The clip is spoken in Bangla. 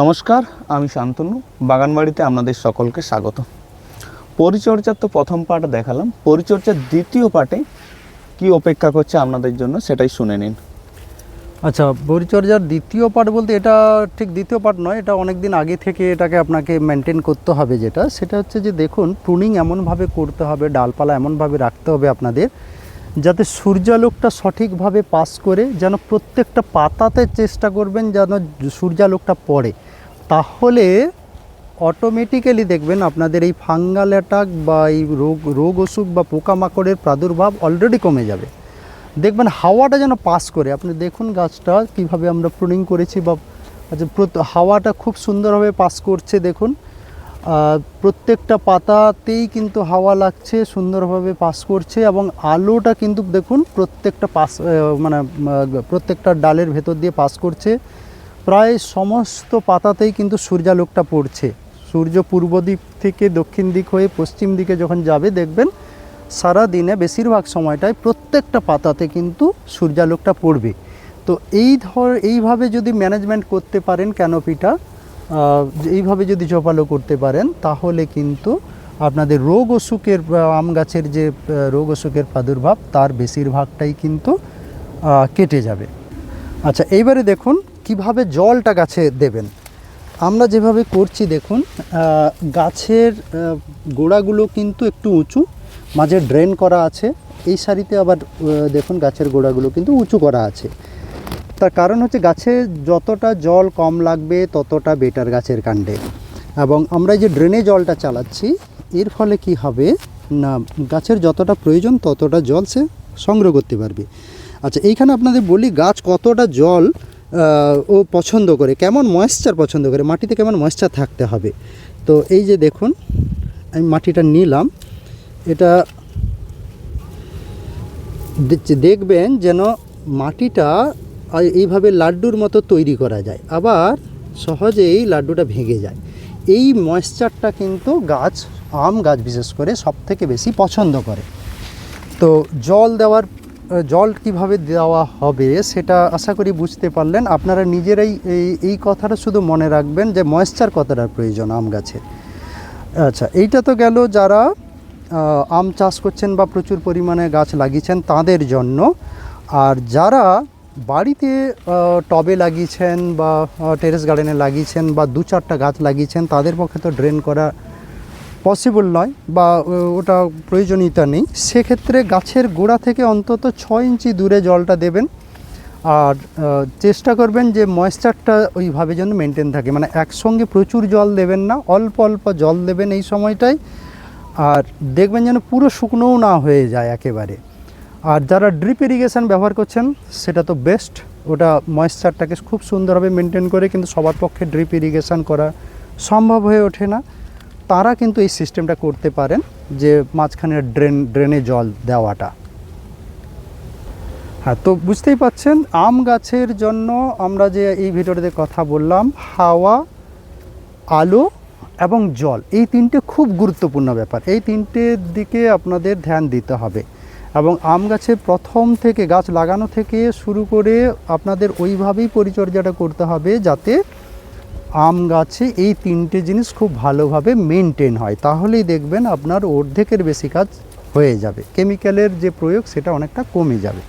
নমস্কার, আমি শান্তনু। বাগানবাড়িতে আপনাদের সকলকে স্বাগত। পরিচর্যার তো প্রথম পার্ট দেখালাম। পরিচর্যার দ্বিতীয় পার্টে কি অপেক্ষা করছে আপনাদের জন্য সেটাই শুনে নিন। আচ্ছা পরিচর্যার দ্বিতীয় পার্ট বলতে এটা ঠিক দ্বিতীয় পার্ট নয়, এটা অনেক দিন আগে থেকে এটাকে আপনাকে মেনটেন করতে হবে যেটা। সেটা হচ্ছে যে দেখুন প্রুনিং এমনভাবে করতে হবে, ডালপালা এমনভাবে রাখতে হবে আপনাদের, যাতে সূর্যালোকটা সঠিকভাবে পাস করে যেন প্রত্যেকটা পাতাতে চেষ্টা করবেন যেন সূর্যালোকটা পড়ে। তাহলে অটোমেটিক্যালি দেখবেন আপনাদের এই ফাঙ্গাল অ্যাটাক বা এই রোগ রোগ অসুখ বা পোকামাকড়ের প্রাদুর্ভাব অলরেডি কমে যাবে। দেখবেন হাওয়াটা যেন পাস করে। আপনি দেখুন গাছটা কীভাবে আমরা প্রুনিং করেছি বা আচ্ছা হাওয়াটা খুব সুন্দরভাবে পাস করছে দেখুন। প্রত্যেকটা পাতাতেই কিন্তু হাওয়া লাগছে, সুন্দরভাবে পাস করছে এবং আলোটা কিন্তু দেখুন প্রত্যেকটা পাস মানে প্রত্যেকটা ডালের ভেতর দিয়ে পাস করছে। প্রায় সমস্ত পাতাতেই কিন্তু সূর্যালোকটা পড়ছে। সূর্য পূর্ব দিক থেকে দক্ষিণ দিক হয়ে পশ্চিম দিকে যখন যাবে, দেখবেন সারা দিনে বেশিরভাগ সময়টায় প্রত্যেকটা পাতাতে কিন্তু সূর্যালোকটা পড়বে। তো এই ধর, এইভাবে যদি ম্যানেজমেন্ট করতে পারেন ক্যানোপিটা এইভাবে যদি জোপালো করতে পারেন, তাহলে কিন্তু আপনাদের রোগ অসুখের আম গাছের যে রোগ অসুখের প্রাদুর্ভাব, তার বেশিরভাগটাই কিন্তু কেটে যাবে। আচ্ছা এইবারে দেখুন কীভাবে জলটা গাছে দেবেন? আমরা যেভাবে করছি, দেখুন গাছের গোড়াগুলো কিন্তু একটু উঁচু, মাঝে ড্রেন করা আছে। এই সারিতে আবার দেখুন, গাছের গোড়াগুলো কিন্তু উঁচু করা আছে। তার কারণ হচ্ছে গাছে যতটা জল কম লাগবে, ততটা বেটার গাছের কাণ্ডে। এবং আমরা যে ড্রেনে জলটা চালাচ্ছি, এর ফলে কি হবে? না, গাছের যতটা প্রয়োজন, ততটা জল সে সংগ্রহ করতে পারবে। আচ্ছা এইখানে আপনাদের বলি, গাছ কতটা জল ও পছন্দ করে, কেমন ময়েশ্চার পছন্দ করে, মাটিতে কেমন ময়েশ্চার থাকতে হবে। তো এই যে দেখুন, আমি মাটিটা নিলাম, এটা দেখবেন যেন মাটিটা এইভাবে লাড্ডুর মতো তৈরি করা যায়, আবার সহজেই লাড্ডুটা ভেঙে যায়। এই ময়েশ্চারটা কিন্তু গাছ, আম গাছ বিশেষ করে সব থেকে বেশি পছন্দ করে। তো জল দেওয়ার জল কীভাবে দেওয়া হবে সেটা আশা করি বুঝতে পারলেন। আপনারা নিজেরাই এই এই কথাটা শুধু মনে রাখবেন যে ময়েশ্চার কতটার প্রয়োজন আম গাছে। আচ্ছা এইটা তো গেল যারা আম চাষ করছেন বা প্রচুর পরিমাণে গাছ লাগিয়েছেন তাদের জন্য। আর যারা বাড়িতে টবে লাগিয়েছেন বা টেরেস গার্ডেনে লাগিয়েছেন বা দু চারটা গাছ লাগিয়েছেন তাদের পক্ষে তো ড্রেন করা পসিবল নয় বা ওটা প্রয়োজনীয়তা নেই। সেক্ষেত্রে গাছের গোড়া থেকে অন্তত ছয় ইঞ্চি দূরে জলটা দেবেন আর চেষ্টা করবেন যে ময়েশ্চারটা ওইভাবে যেন মেনটেন থাকে। মানে একসঙ্গে প্রচুর জল দেবেন না, অল্প অল্প জল দেবেন এই সময়টায়। আর দেখবেন যেন পুরো শুকনোও না হয়ে যায় একেবারে। আর যারা ড্রিপ ইরিগেশন ব্যবহার করছেন, সেটা তো বেস্ট ওটা ময়েশ্চারটাকে খুব সুন্দরভাবে মেনটেন করে কিন্তু সবার পক্ষে ড্রিপ ইরিগেশন করা সম্ভব হয়ে ওঠে না। তারা কিন্তু এই সিস্টেমটা করতে পারেন যে মাঝখানে ড্রেন, ড্রেনে জল দেওয়াটা। হ্যাঁ তো বুঝতেই পাচ্ছেন, আম গাছের জন্য আমরা যে এই ভিডিওটাতে কথা বললাম, হাওয়া, আলো এবং জল, এই তিনটে খুব গুরুত্বপূর্ণ ব্যাপার। এই তিনটের দিকে আপনাদের ধ্যান দিতে হবে এবং আম গাছে প্রথম থেকে, গাছ লাগানো থেকে শুরু করে আপনাদের ওইভাবেই পরিচর্যাটা করতে হবে যাতে আম গাছে এই তিনটে জিনিস খুব ভালোভাবে মেনটেন হয়। তাহলেই দেখবেন আপনার অর্ধেকের বেশি কাজ হয়ে যাবে। কেমিক্যালের যে প্রয়োগ, সেটা অনেকটা কমে যাবে।